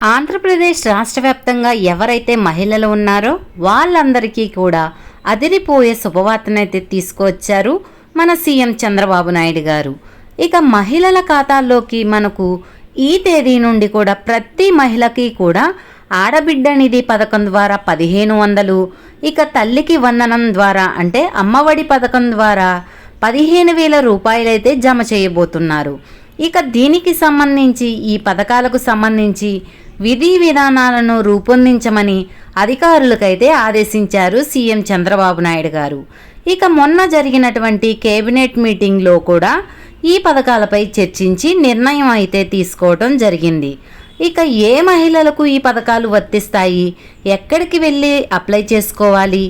ఆంధ్రప్రదేశ్ రాష్ట్ర వ్యాప్తంగా ఎవరైతే మహిళలు ఉన్నారో వాళ్ళందరికీ కూడా అదిరిపోయే శుభవార్తనైతే తీసుకువచ్చారు మన సీఎం చంద్రబాబు నాయుడు గారు. ఇక మహిళల ఖాతాల్లోకి మనకు ఈ తేదీ నుండి కూడా ప్రతి మహిళకి కూడా ఆడబిడ్డ నిధి పథకం ద్వారా పదిహేను వందలు ఇక తల్లికి వందనం ద్వారా అంటే అమ్మఒడి పథకం ద్వారా పదిహేను వేల రూపాయలైతే జమ చేయబోతున్నారు. ఇక దీనికి సంబంధించి ఈ పథకాలకు సంబంధించి విధి విధానాలను రూపొందించమని అధికారులకైతే ఆదేశించారు సీఎం చంద్రబాబు నాయుడు గారు. ఇక మొన్న జరిగినటువంటి కేబినెట్ మీటింగ్లో కూడా ఈ పథకాలపై చర్చించి నిర్ణయం అయితే తీసుకోవటం జరిగింది. ఇక ఏ మహిళలకు ఈ పథకాలు వర్తిస్తాయి? ఎక్కడికి వెళ్ళి అప్లై చేసుకోవాలి?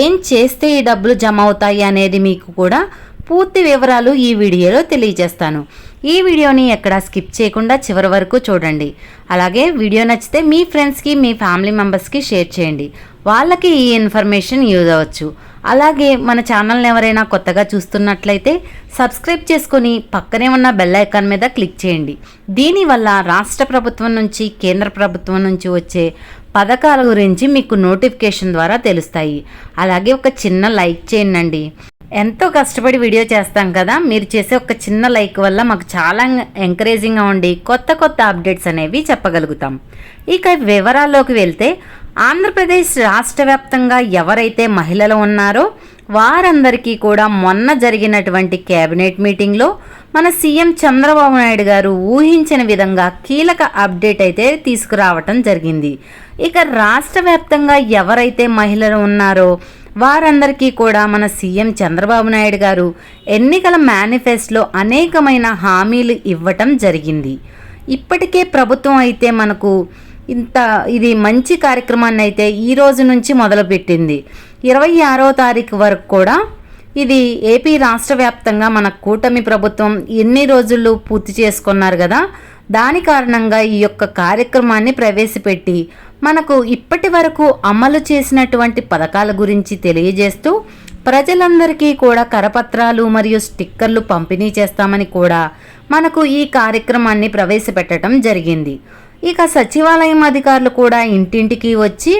ఏం చేస్తే ఈ డబ్బులు జమ అవుతాయి అనేది మీకు కూడా పూర్తి వివరాలు ఈ వీడియోలో తెలియజేస్తాను. ఈ వీడియోని ఎక్కడ స్కిప్ చేయకుండా చివరి వరకు చూడండి. అలాగే వీడియో నచ్చితే మీ ఫ్రెండ్స్కి మీ ఫ్యామిలీ మెంబర్స్కి షేర్ చేయండి. వాళ్ళకి ఈ ఇన్ఫర్మేషన్ యూజ్ అవ్వచ్చు. అలాగే మన ఛానల్ని ఎవరైనా కొత్తగా చూస్తున్నట్లయితే సబ్స్క్రైబ్ చేసుకొని పక్కనే ఉన్న బెల్ ఐకాన్ మీద క్లిక్ చేయండి. దీనివల్ల రాష్ట్ర ప్రభుత్వం నుంచి కేంద్ర ప్రభుత్వం నుంచి వచ్చే పథకాల గురించి మీకు నోటిఫికేషన్ ద్వారా తెలుస్తాయి. అలాగే ఒక చిన్న లైక్ చేయండి. ఎంతో కష్టపడి వీడియో చేస్తాం కదా. మీరు చేసే ఒక చిన్న లైక్ వల్ల మాకు చాలా ఎంకరేజింగ్గా ఉండి కొత్త కొత్త అప్డేట్స్ అనేవి చెప్పగలుగుతాం. ఇక వివరాల్లోకి వెళ్తే ఆంధ్రప్రదేశ్ రాష్ట్ర వ్యాప్తంగా ఎవరైతే మహిళలు ఉన్నారో వారందరికీ కూడా మొన్న జరిగినటువంటి కేబినెట్ మీటింగ్లో మన సీఎం చంద్రబాబు నాయుడు గారు ఊహించిన విధంగా కీలక అప్డేట్ అయితే తీసుకురావటం జరిగింది. ఇక రాష్ట్ర వ్యాప్తంగా ఎవరైతే మహిళలు ఉన్నారో వారందరికీ కూడా మన సీఎం చంద్రబాబు నాయుడు గారు ఎన్నికల మేనిఫెస్టోలో అనేకమైన హామీలు ఇవ్వటం జరిగింది. ఇప్పటికే ప్రభుత్వం అయితే మనకు ఇంత ఇది మంచి కార్యక్రమాన్ని అయితే ఈ రోజు నుంచి మొదలుపెట్టింది. ఇరవై ఆరో తారీఖు వరకు కూడా ఇది ఏపీ రాష్ట్ర వ్యాప్తంగా మన కూటమి ప్రభుత్వం ఎన్ని రోజులు పూర్తి చేసుకున్నారు కదా దాని కారణంగా ఈ యొక్క కార్యక్రమాన్ని ప్రవేశపెట్టి మనకు ఇప్పటి వరకు అమలు చేసినటువంటి పథకాల గురించి తెలియజేస్తూ ప్రజలందరికీ కూడా కరపత్రాలు మరియు స్టిక్కర్లు పంపిణీ చేస్తామని కూడా మనకు ఈ కార్యక్రమాన్ని ప్రవేశపెట్టడం జరిగింది. ఇక సచివాలయం అధికారులు కూడా ఇంటింటికి వచ్చి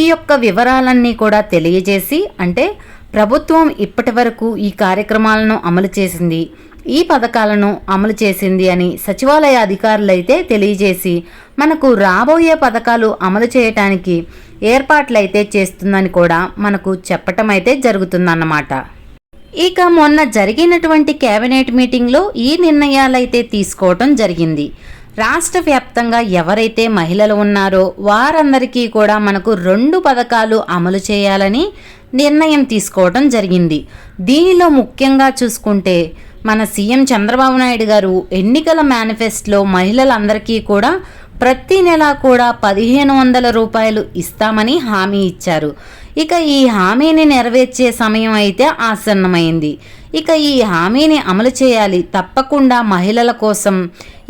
ఈ యొక్క వివరాలన్నీ కూడా తెలియజేసి అంటే ప్రభుత్వం ఇప్పటి వరకు ఈ కార్యక్రమాలను అమలు చేసింది. ఈ పథకాలను అమలు చేసింది అని సచివాలయ అధికారులైతే తెలియజేసి మనకు రాబోయే పథకాలు అమలు చేయటానికి ఏర్పాట్లయితే చేస్తుందని కూడా మనకు చెప్పటం అయితే జరుగుతుందన్నమాట. ఇక మొన్న జరిగినటువంటి కేబినెట్ మీటింగ్లో ఈ నిర్ణయాలైతే తీసుకోవటం జరిగింది. రాష్ట్ర వ్యాప్తంగా ఎవరైతే మహిళలు ఉన్నారో వారందరికీ కూడా మనకు రెండు పథకాలు అమలు చేయాలని నిర్ణయం తీసుకోవడం జరిగింది. దీనిలో ముఖ్యంగా చూసుకుంటే మన సీఎం చంద్రబాబు నాయుడు గారు ఎన్నికల మేనిఫెస్టోలో మహిళలందరికీ కూడా ప్రతి నెల కూడా పదిహేను వందల రూపాయలు ఇస్తామని హామీ ఇచ్చారు. ఇక ఈ హామీని నెరవేర్చే సమయం అయితే ఆసన్నమైంది. ఇక ఈ హామీని అమలు చేయాలి తప్పకుండా మహిళల కోసం.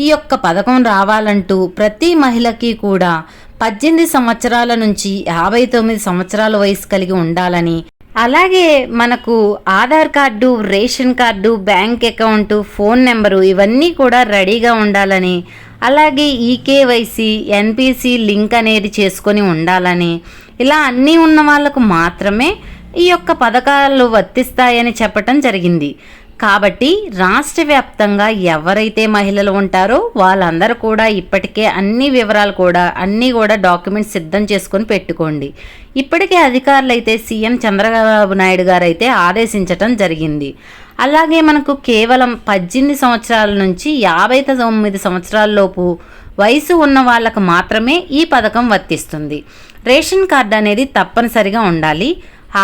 ఈ యొక్క పథకం రావాలంటూ ప్రతి మహిళకి కూడా పద్దెనిమిది సంవత్సరాల నుంచి యాభై తొమ్మిది సంవత్సరాల వయసు కలిగి ఉండాలని అలాగే మనకు Aadhaar card ration card bank account phone number ఇవన్నీ కూడా రెడీగా ఉండాలని అలాగే ఈకేవైసీ ఎన్పిసి లింక్ అనేది చేసుకొని ఉండాలని ఇలా అన్నీ ఉన్న వాళ్ళకు మాత్రమే ఈ యొక్క పథకాలు వర్తిస్తాయని చెప్పటం జరిగింది. కాబట్టి రాష్ట్ర వ్యాప్తంగా ఎవరైతే మహిళలు ఉంటారో వాళ్ళందరూ కూడా ఇప్పటికే అన్ని వివరాలు కూడా అన్నీ కూడా డాక్యుమెంట్స్ సిద్ధం చేసుకొని పెట్టుకోండి. ఇప్పటికే అధికారులు అయితే సీఎం చంద్రబాబు నాయుడు గారు అయితే ఆదేశించటం జరిగింది. అలాగే మనకు కేవలం పద్దెనిమిది సంవత్సరాల నుంచి యాభై తొమ్మిది సంవత్సరాల్లోపు వయసు ఉన్న వాళ్ళకు మాత్రమే ఈ పథకం వర్తిస్తుంది. రేషన్ కార్డు అనేది తప్పనిసరిగా ఉండాలి.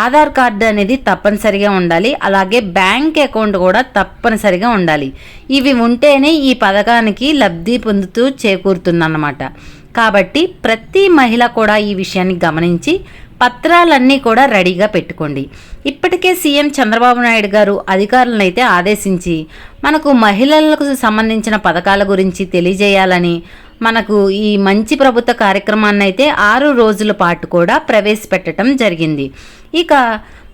ఆధార్ కార్డు అనేది తప్పనిసరిగా ఉండాలి. అలాగే బ్యాంక్ అకౌంట్ కూడా తప్పనిసరిగా ఉండాలి. ఇవి ఉంటేనే ఈ పథకానికి లబ్ధి పొందుతూ చేకూరుతుందన్నమాట. కాబట్టి ప్రతి మహిళ కూడా ఈ విషయాన్ని గమనించి పత్రాలన్నీ కూడా రెడీగా పెట్టుకోండి. ఇప్పటికే సీఎం చంద్రబాబు నాయుడు గారు అధికారులను అయితే ఆదేశించి మనకు మహిళలకు సంబంధించిన పథకాల గురించి తెలియజేయాలని మనకు ఈ మంచి ప్రభుత్వ కార్యక్రమాన్ని అయితే ఆరు రోజుల పాటు కూడా ప్రవేశపెట్టడం జరిగింది. ఇక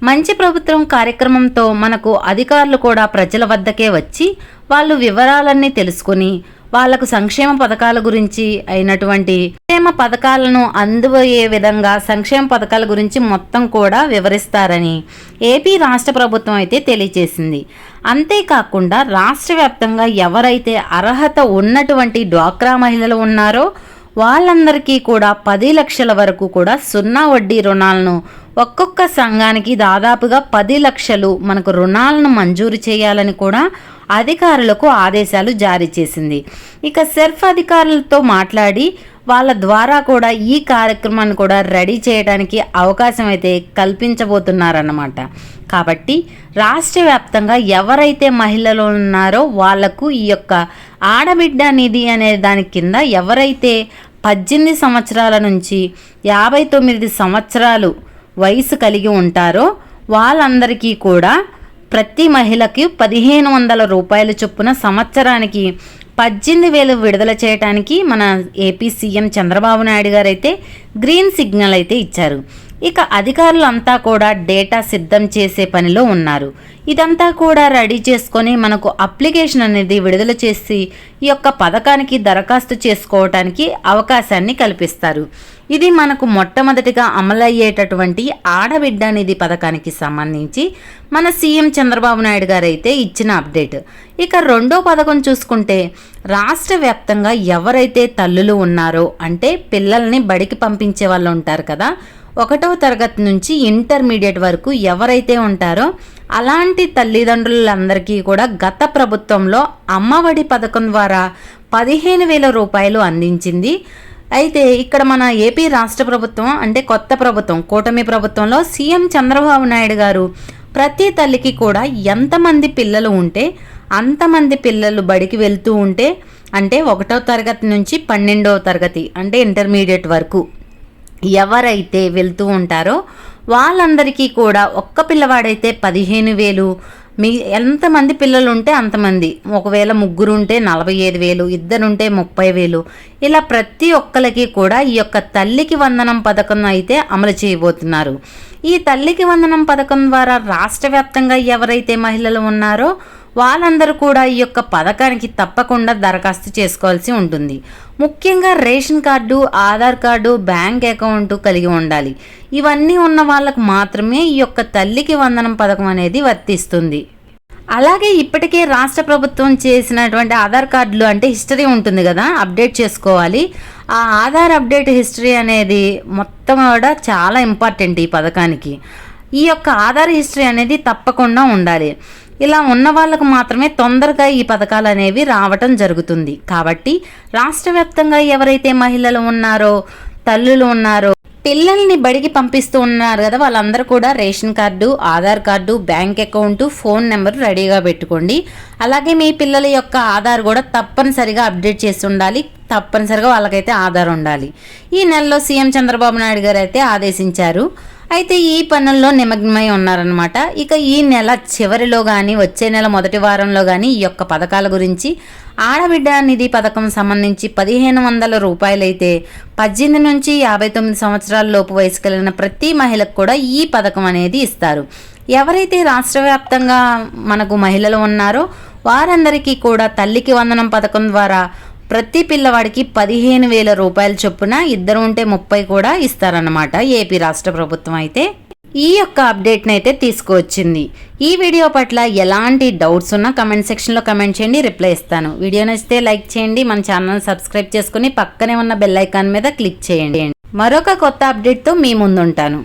మంచి ప్రభుత్వం కార్యక్రమంతో మనకు అధికారులు కూడా ప్రజల వద్దకే వచ్చి వాళ్ళు వివరాలన్నీ తెలుసుకొని వాళ్ళకు సంక్షేమ పథకాల గురించి అయినటువంటి సంక్షేమ పథకాలను అందువయ్యే విధంగా సంక్షేమ పథకాల గురించి మొత్తం కూడా వివరిస్తారని ఏపీ రాష్ట్ర ప్రభుత్వం అయితే తెలియజేసింది. అంతేకాకుండా రాష్ట్ర వ్యాప్తంగా ఎవరైతే అర్హత ఉన్నటువంటి డ్వాక్రా మహిళలు ఉన్నారో వాళ్ళందరికీ కూడా పది లక్షల వరకు కూడా సున్నా వడ్డీ రుణాలను ఒక్కొక్క సంఘానికి దాదాపుగా పది లక్షలు మనకు రుణాలను మంజూరు చేయాలని కూడా అధికారులకు ఆదేశాలు జారీ చేసింది. ఇక సెర్ఫ్ అధికారులతో మాట్లాడి వాళ్ళ ద్వారా కూడా ఈ కార్యక్రమాన్ని కూడా రెడీ చేయడానికి అవకాశం అయితే కల్పించబోతున్నారన్నమాట. కాబట్టి రాష్ట్ర వ్యాప్తంగా ఎవరైతే మహిళలు ఉన్నారో వాళ్ళకు ఈ యొక్క ఆడబిడ్డ నిధి అనే దాని కింద ఎవరైతే పద్దెనిమిది సంవత్సరాల నుంచి యాభై తొమ్మిది సంవత్సరాలు వయసు కలిగి ఉంటారో వాళ్ళందరికీ కూడా ప్రతి మహిళకి పదిహేను వందల రూపాయల చొప్పున సంవత్సరానికి పద్దెనిమిది వేలు విడుదల చేయడానికి మన ఏపీ సీఎం చంద్రబాబు నాయుడు గారు అయితే గ్రీన్ సిగ్నల్ అయితే ఇచ్చారు. ఇక అధికారులంతా కూడా డేటా సిద్ధం చేసే పనిలో ఉన్నారు. ఇదంతా కూడా రెడీ చేసుకొని మనకు అప్లికేషన్ అనేది విడుదల చేసి ఈ యొక్క పథకానికి దరఖాస్తు చేసుకోవటానికి అవకాశాన్ని కల్పిస్తారు. ఇది మనకు మొట్టమొదటిగా అమలయ్యేటటువంటి ఆడబిడ్డ నిధి పథకానికి సంబంధించి మన సీఎం చంద్రబాబు నాయుడు గారైతే ఇచ్చిన అప్డేట్. ఇక రెండో పథకం చూసుకుంటే రాష్ట్ర వ్యాప్తంగా ఎవరైతే తల్లులు ఉన్నారో అంటే పిల్లల్ని బడికి పంపించే వాళ్ళు ఉంటారు కదా ఒకటవ తరగతి నుంచి ఇంటర్మీడియట్ వరకు ఎవరైతే ఉంటారో అలాంటి తల్లిదండ్రులందరికీ కూడా గత ప్రభుత్వంలో అమ్మఒడి పథకం ద్వారా పదిహేను వేల రూపాయలు అందించింది. అయితే ఇక్కడ మన ఏపీ రాష్ట్ర ప్రభుత్వం అంటే కొత్త ప్రభుత్వం కూటమి ప్రభుత్వంలో సీఎం చంద్రబాబు నాయుడు గారు ప్రతి తల్లికి కూడా ఎంతమంది పిల్లలు ఉంటే అంతమంది పిల్లలు బడికి వెళ్తూ ఉంటే అంటే ఒకటో తరగతి నుంచి పన్నెండవ తరగతి అంటే ఇంటర్మీడియట్ వరకు ఎవరైతే వెళ్తూ ఉంటారో వాళ్ళందరికీ కూడా ఒక్క పిల్లవాడైతే పదిహేను వేలు. మీ ఎంతమంది పిల్లలు ఉంటే అంతమంది. ఒకవేళ ముగ్గురు ఉంటే నలభై ఐదు వేలు ఇద్దరుంటే ముప్పై వేలు. ఇలా ప్రతి ఒక్కరికి కూడా ఈ యొక్క తల్లికి వందనం పథకం అయితే అమలు చేయబోతున్నారు. ఈ తల్లికి వందనం పథకం ద్వారా రాష్ట్ర వ్యాప్తంగా ఎవరైతే మహిళలు ఉన్నారో వాళ్ళందరూ కూడా ఈ యొక్క పథకానికి తప్పకుండా దరఖాస్తు చేసుకోవాల్సి ఉంటుంది. ముఖ్యంగా ration card Aadhaar card bank account కలిగి ఉండాలి. ఇవన్నీ ఉన్న వాళ్ళకు మాత్రమే ఈ యొక్క తల్లికి వందనం పథకం అనేది వర్తిస్తుంది. అలాగే ఇప్పటికే రాష్ట్ర ప్రభుత్వం చేసినటువంటి ఆధార్ కార్డులు అంటే హిస్టరీ ఉంటుంది కదా అప్డేట్ చేసుకోవాలి. ఆ ఆధార్ అప్డేట్ హిస్టరీ అనేది మొత్తం కూడా చాలా ఇంపార్టెంట్ ఈ పథకానికి. ఈ యొక్క ఆధార్ హిస్టరీ అనేది తప్పకుండా ఉండాలి. ఇలా ఉన్న వాళ్ళకు మాత్రమే తొందరగా ఈ పథకాలు అనేవి రావటం జరుగుతుంది. కాబట్టి రాష్ట్ర వ్యాప్తంగా ఎవరైతే మహిళలు ఉన్నారో తల్లులు ఉన్నారో పిల్లల్ని బడికి పంపిస్తూ ఉన్నారు కదా వాళ్ళందరూ కూడా ration card Aadhaar card bank account phone number రెడీగా పెట్టుకోండి. అలాగే మీ పిల్లల యొక్క ఆధార్ కూడా తప్పనిసరిగా అప్డేట్ చేసి ఉండాలి. తప్పనిసరిగా వాళ్ళకైతే ఆధార్ ఉండాలి. ఈ నెలలో సీఎం చంద్రబాబు నాయుడు గారు అయితే ఆదేశించారు. అయితే ఈ పనుల్లో నిమగ్నమై ఉన్నారనమాట ఇక ఈ నెల చివరిలో కానీ వచ్చే నెల మొదటి వారంలో కానీ ఈ యొక్క పథకాల గురించి ఆడబిడ్డ నిధి పథకం సంబంధించి పదిహేను వందల రూపాయలైతే పద్దెనిమిది నుంచి యాభై తొమ్మిది సంవత్సరాల లోపు వయసు కలిగిన ప్రతి మహిళకు కూడా ఈ పథకం అనేది ఇస్తారు. ఎవరైతే రాష్ట్ర వ్యాప్తంగా మనకు మహిళలు ఉన్నారో వారందరికీ కూడా తల్లికి వందనం పథకం ద్వారా ప్రతి పిల్లవాడికి పదిహేను వేల రూపాయల చొప్పున ఇద్దరు ఉంటే ముప్పై కూడా ఇస్తారన్నమాట ఏపీ రాష్ట్ర ప్రభుత్వం అయితే. ఈ యొక్క అప్డేట్ని అయితే తీసుకువచ్చింది. ఈ వీడియో పట్ల ఎలాంటి డౌట్స్ ఉన్నా కమెంట్ సెక్షన్లో కమెంట్ చేయండి రిప్లై ఇస్తాను. వీడియో నచ్చితే లైక్ చేయండి మన ఛానల్ సబ్స్క్రైబ్ చేసుకుని పక్కనే ఉన్న బెల్ ఐకాన్ మీద క్లిక్ చేయండి. మరొక కొత్త అప్డేట్తో మీ ముందుంటాను.